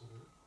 absolute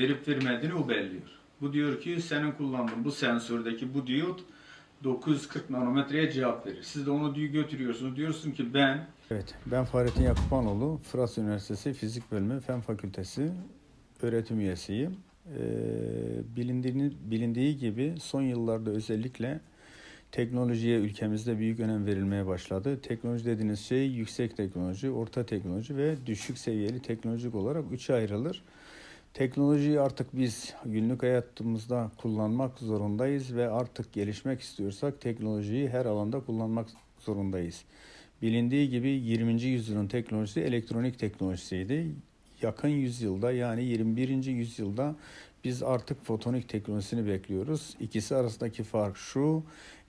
verip vermediğini o belliyor. Bu diyor ki senin kullandığın bu sensördeki bu diyot 940 nanometreye cevap verir. Siz de onu götürüyorsunuz. Diyorsun ki ben Evet, ben Fahrettin Yakupanoğlu, Fırat Üniversitesi Fizik Bölümü Fen Fakültesi öğretim üyesiyim. Ee, bilindiğini, bilindiği gibi son yıllarda özellikle teknolojiye ülkemizde büyük önem verilmeye başladı. Teknoloji dediğiniz şey yüksek teknoloji, orta teknoloji ve düşük seviyeli teknolojik olarak üçe ayrılır. Teknolojiyi artık biz günlük hayatımızda kullanmak zorundayız ve artık gelişmek istiyorsak teknolojiyi her alanda kullanmak zorundayız. Bilindiği gibi 20. yüzyılın teknolojisi elektronik teknolojisiydi. Yakın yüzyılda yani 21. yüzyılda biz artık fotonik teknolojisini bekliyoruz. İkisi arasındaki fark şu.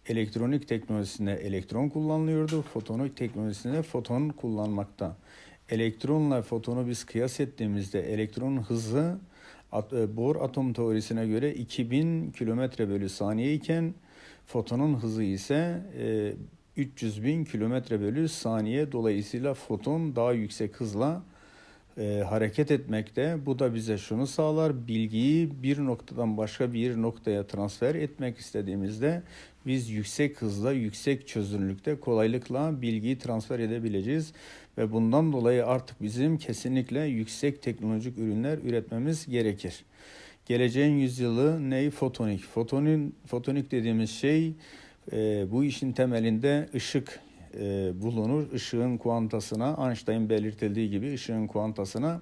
Elektronik teknolojisinde elektron kullanılıyordu. Fotonik teknolojisinde foton kullanmakta. Elektronla fotonu biz kıyas ettiğimizde elektronun hızı e, Bohr atom teorisine göre 2000 kilometre bölü saniye iken fotonun hızı ise e, 300 bin kilometre bölü saniye. Dolayısıyla foton daha yüksek hızla e, hareket etmekte. Bu da bize şunu sağlar. Bilgiyi bir noktadan başka bir noktaya transfer etmek istediğimizde biz yüksek hızla, yüksek çözünürlükte kolaylıkla bilgiyi transfer edebileceğiz. Ve bundan dolayı artık bizim kesinlikle yüksek teknolojik ürünler üretmemiz gerekir. Geleceğin yüzyılı ney? Fotonik. Fotonin, fotonik dediğimiz şey e, bu işin temelinde ışık e, bulunur. Işığın kuantasına, Einstein belirtildiği gibi ışığın kuantasına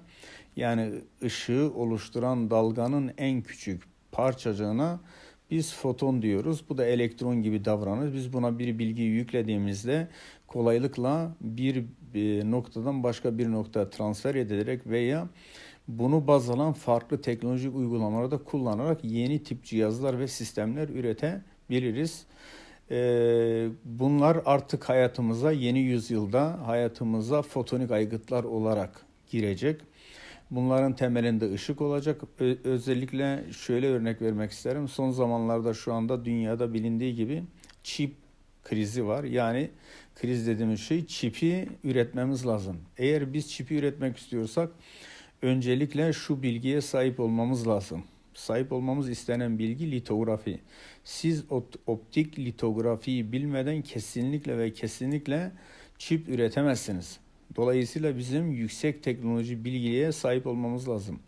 yani ışığı oluşturan dalganın en küçük parçacığına biz foton diyoruz. Bu da elektron gibi davranır. Biz buna bir bilgiyi yüklediğimizde kolaylıkla bir, bir noktadan başka bir noktaya transfer edilerek veya bunu baz alan farklı teknolojik uygulamalarda kullanarak yeni tip cihazlar ve sistemler üretebiliriz. Ee, bunlar artık hayatımıza yeni yüzyılda hayatımıza fotonik aygıtlar olarak girecek. Bunların temelinde ışık olacak. Özellikle şöyle örnek vermek isterim. Son zamanlarda şu anda dünyada bilindiği gibi çip krizi var. Yani kriz dediğimiz şey çipi üretmemiz lazım. Eğer biz çipi üretmek istiyorsak öncelikle şu bilgiye sahip olmamız lazım. Sahip olmamız istenen bilgi litografi. Siz optik litografiyi bilmeden kesinlikle ve kesinlikle çip üretemezsiniz. Dolayısıyla bizim yüksek teknoloji bilgiye sahip olmamız lazım.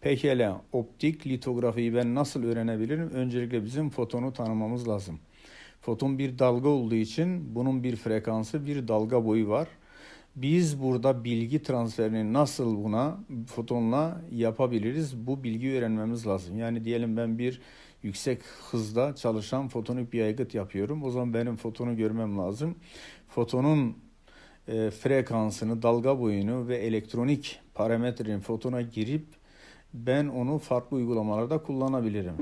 Pekala optik litografiyi ben nasıl öğrenebilirim? Öncelikle bizim fotonu tanımamız lazım. Foton bir dalga olduğu için bunun bir frekansı, bir dalga boyu var. Biz burada bilgi transferini nasıl buna fotonla yapabiliriz? Bu bilgi öğrenmemiz lazım. Yani diyelim ben bir yüksek hızda çalışan fotonik bir aygıt yapıyorum. O zaman benim fotonu görmem lazım. Fotonun e, frekansını, dalga boyunu ve elektronik parametrenin fotona girip ben onu farklı uygulamalarda kullanabilirim.